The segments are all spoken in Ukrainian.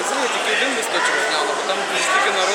магазині тільки один листочок зняла, бо там стільки народу.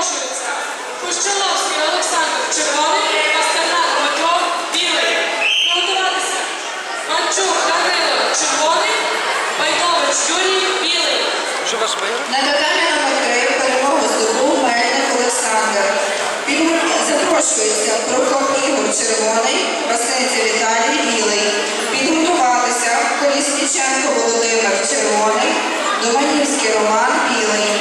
оголошується. Пущеловський Олександр Червоний, Пастернак Дмитро Білий. Готуватися. Манчук Данило Червоний, Байдович Юрій Білий. На Наталіна Матею перемогу здобув Мельник Олександр. Він запрошується Прокоп Ігор Червоний, Васильця Віталій Білий. Підготуватися Колісніченко Володимир Червоний, Доманівський Роман Білий.